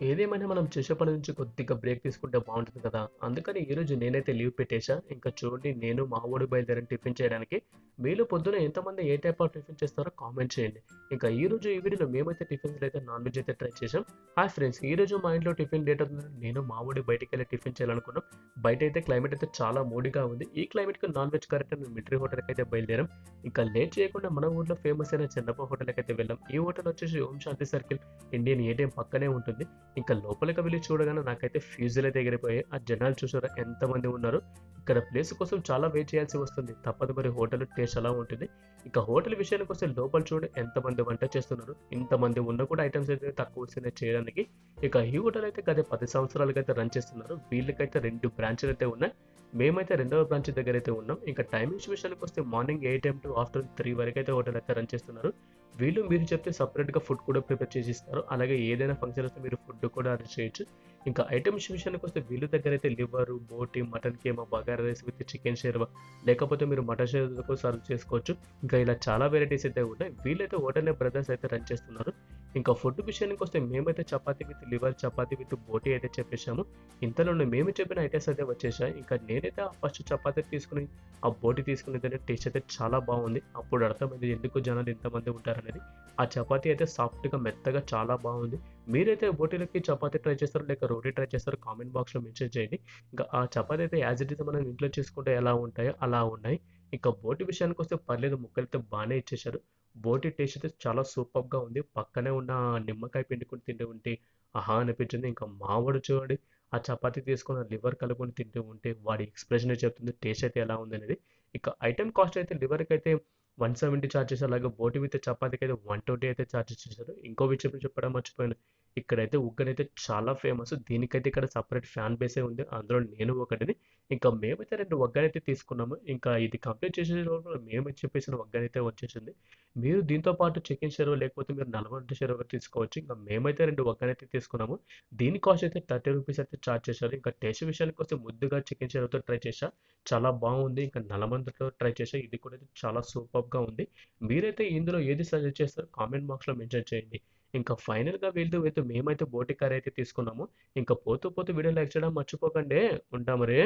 ఏదేమైనా మనం చేసే పని నుంచి కొద్దిగా బ్రేక్ తీసుకుంటే బాగుంటుంది కదా. అందుకని ఈరోజు నేనైతే లీవ్ పెట్టేశా. ఇంకా చూడండి నేను మా ఊడు బయలుదేరిని టిఫిన్ చేయడానికి. మీలో పొద్దున ఎంతమంది ఏ టైప్ ఆఫ్ టిఫిన్ చేస్తారో కామెంట్ చేయండి. ఇంకా ఈ రోజు ఈ వీడియోలో మేమైతే టిఫిన్స్ అయితే నాన్ వెజ్ అయితే ట్రై చేసాం హాయ్ ఫ్రెండ్స్ ఈ రోజు మా ఇంట్లో టిఫిన్ డేట్ అవుతుంది. నేను మా ఊడి బయటికి వెళ్ళి టిఫిన్ చేయాలనుకున్నాం. బయట అయితే క్లైమేట్ అయితే చాలా మూడిగా ఉంది. ఈ క్లైమేట్కి నాన్ వెజ్ కరెక్ట్ మేము మిట్రీ హోటల్కి అయితే బయలుదేరాం. ఇంకా లేట్ చేయకుండా మన ఊర్లో ఫేమస్ అయిన చెన్నప్ప హోటల్కి అయితే వెళ్ళాం. ఈ హోటల్ వచ్చేసి Om Shanti circle Indian ATM పక్కనే ఉంటుంది. ఇంకా లోపలికి వెళ్ళి చూడగానే నాకైతే ఫ్యూజులే అయితే ఎగిరిపోయాయి. ఆ జనాలు చూసారా ఎంతమంది ఉన్నారు? ఇక్కడ ప్లేస్ కోసం చాలా వెయిట్ చేయాల్సి వస్తుంది. తప్పదు మరి హోటల్ టేస్ట్ అలా ఉంటుంది. ఇంకా హోటల్ విషయానికి వస్తే లోపల చూడ ఎంతమంది వంట చేస్తున్నారు. ఇంతమంది ఉన్న కూడా ఐటమ్స్ అయితే తక్కువ వస్తున్నాయి చేయడానికి. ఇక ఈ హోటల్ అయితే గత పది సంవత్సరాలుగా అయితే రన్ చేస్తున్నారు. వీళ్ళకైతే రెండు బ్రాంచ్లు అయితే ఉన్నాయి. మేమైతే రెండవ బ్రాంచ్ దగ్గర అయితే ఉన్నాం. ఇంకా టైమింగ్స్ విషయానికి వస్తే morning eight M to afternoon three వరకు అయితే హోటల్ అయితే రన్ చేస్తున్నారు. వీళ్ళు మీరు చెప్తే సపరేట్గా ఫుడ్ కూడా ప్రిపేర్ చేసి ఇస్తారు అలాగే ఏదైనా ఫంక్షన్ వస్తే మీరు ఫుడ్ కూడా అరేంజ్ చేయొచ్చు. ఇంకా ఐటమ్స్ విషయానికి వస్తే వీళ్ళ దగ్గర అయితే liver boti mutton keema bagara rice with chicken sherwa లేకపోతే మీరు మటన్ షేర్వాతో సర్వ్ చేసుకోవచ్చు. ఇంకా ఇలా చాలా వెరైటీస్ అయితే ఉన్నాయి. వీళ్ళైతే హోటల్ బ్రదర్స్ అయితే రన్ చేస్తున్నారు. ఇంకా ఫుడ్ విషయానికి వస్తే మేమైతే chapati with liver chapati with boti అయితే చెప్పేశాము. ఇంతలోనే మేము చెప్పిన ఐటమ్స్ అయితే వచ్చేసాయి. ఇంకా నేనైతే ఫస్ట్ చపాతి తీసుకుని ఆ బోటి తీసుకుని టేస్ట్ అయితే చాలా బాగుంది. అప్పుడు అర్థమైంది ఎందుకు జనాలు ఇంతమంది ఉంటారనేది. ఆ చపాతీ అయితే సాఫ్ట్గా మెత్తగా చాలా బాగుంది. మీరైతే బోటీలకి చపాతీ ట్రై చేస్తారు లేక రోటీ ట్రై చేస్తారు కామెంట్ బాక్స్లో మెన్షన్ చేయండి. ఇంకా ఆ చపాతీ అయితే యాజ్ ఇట్ ఇస్ మనం ఇంట్లో చేసుకుంటే ఎలా ఉంటాయో అలా ఉన్నాయి. ఇంకా బోటి విషయానికి వస్తే పర్లేదు ముక్కలైతే బాగానే ఇచ్చేశారు. బోటి టేస్ట్ అయితే చాలా సూపర్గా ఉంది. పక్కనే ఉన్న నిమ్మకాయ పిండుకొని తింటూ ఉంటే ఆహా అనిపించింది. ఇంకా మావాడు చూడండి ఆ చపాతీ తీసుకొని లివర్ కలుపుకొని తింటూ ఉంటే వాడి ఎక్స్ప్రెషన్ చెప్తుంది టేస్ట్ అయితే ఎలా ఉంది అనేది. ఇక ఐటెం కాస్ట్ అయితే లివర్కి అయితే వన్ సెవెంటీ ఛార్జెస్ అలాగే బోటి విత్ చపాతీకి అయితే వన్ ట్వంటీ అయితే ఛార్జెస్ చేశారు. ఇంకో విషయం చెప్పడం మర్చిపోయాను. ఇక్కడైతే ఉగ్గనైతే చాలా ఫేమస్. దీనికైతే ఇక్కడ సపరేట్ ఫ్యాన్ బేసే ఉంది. అందులో నేను ఒకటిని ఇంకా మేమైతే రెండు ఒగ్గనైతే తీసుకున్నాము. ఇంకా ఇది కంప్లీట్ చేసే లోపల మేము చెప్పేసిన వగ్గనైతే వచ్చేసింది. మీరు దీంతో పాటు చికెన్ షెరవ లేకపోతే మీరు నలభై షెరవ తీసుకోవచ్చు. ఇంకా మేమైతే రెండు వగ్గనైతే తీసుకున్నాము. దీని కాస్ట్ అయితే థర్టీ రూపీస్ అయితే చార్జ్ చేశారు. ఇంకా టేస్ట్ విషయానికి వస్తే ముద్దుగా చికెన్ షెరవతో ట్రై చేశా. చాలా బాగుంది. ఇంకా నలమందతో ట్రై చేశా. ఇది కూడా అయితే చాలా సూపర్గా ఉంది. మీరైతే ఇందులో ఏది సజెస్ట్ చేస్తారో కామెంట్ బాక్స్లో మెన్షన్ చేయండి. ఇంకా ఫైనల్గా వెళ్తూ వెళ్తూ మేమైతే బోటి కార్ అయితే తీసుకున్నాము. ఇంకా పోతూ పోతూ వీడియో లైక్ చేయడం మర్చిపోకండి. ఉంటా మరి.